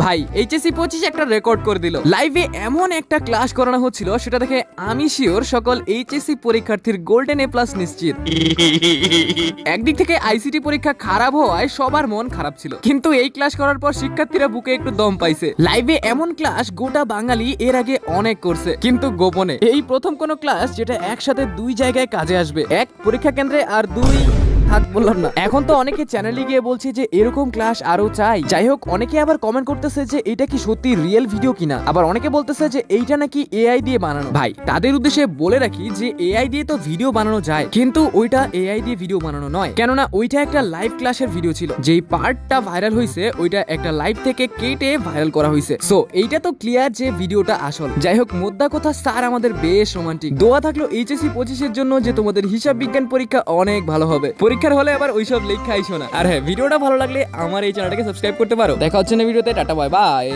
ভাই এইচএসসি পঁচিশ একটা রেকর্ড করে দিল। লাইভে এমন একটা ক্লাস করানো হচ্ছিল, সেটা দেখে আমি শিওর সকল এইচএসসি পরীক্ষার্থীর গোল্ডেন এ প্লাস নিশ্চিত। একদিক থেকে আইসিটি পরীক্ষা খারাপ হওয়ায় সবার মন খারাপ ছিল। কিন্তু এই ক্লাস করার পর শিক্ষার্থীরা বুকে একটু দম পাইছে। লাইভে এমন ক্লাস গোটা বাঙালি এর আগে অনেক করছে, কিন্তু গোপনে। এই প্রথম কোন ক্লাস যেটা একসাথে দুই জায়গায় কাজে আসবে। এক পরীক্ষা কেন্দ্রে আর দুই থাক বললাম না। এখন তো অনেকে চ্যানেলে গিয়ে বলছে যে, এরকম ক্লাস আরও চাই। যাই হোক, অনেকে আবার কমেন্ট করতেছে যে, এটা কি সত্যি রিয়েল ভিডিও কিনা? আবার অনেকে বলতেছে যে, এইটা নাকি এআই দিয়ে বানানো। ভাই, তাদের উদ্দেশ্যে বলে রাখি যে এআই দিয়ে তো ভিডিও বানানো যায়, কিন্তু ওইটা এআই দিয়ে ভিডিও বানানো নয়। কেননা, ওইটা একটা লাইভ ক্লাসের ভিডিও ছিল। যেই পার্টটা ভাইরাল হয়েছে ওইটা একটা লাইভ থেকে কেটে ভাইরাল করা হয়েছে সো এইটা তো ক্লিয়ার যে ভিডিওটা আসল। যাই হোক, মোদ্দা কথা স্যার আমাদের বেশ রোমান্টিক দোয়া থাকল এইচএসসি পঁচিশের জন্য যে, তোমাদের হিসাব বিজ্ঞান পরীক্ষা অনেক ভালো হবে। পরীক্ষার হলে আবার ওইসব লেখা আইসো না আর হ্যাঁ ভিডিওটা ভালো লাগলে আমার এই চ্যানেলটাকে সাবস্ক্রাইব করতে পারো। দেখা হচ্ছে না ভিডিওতে, টাটা বাই বাই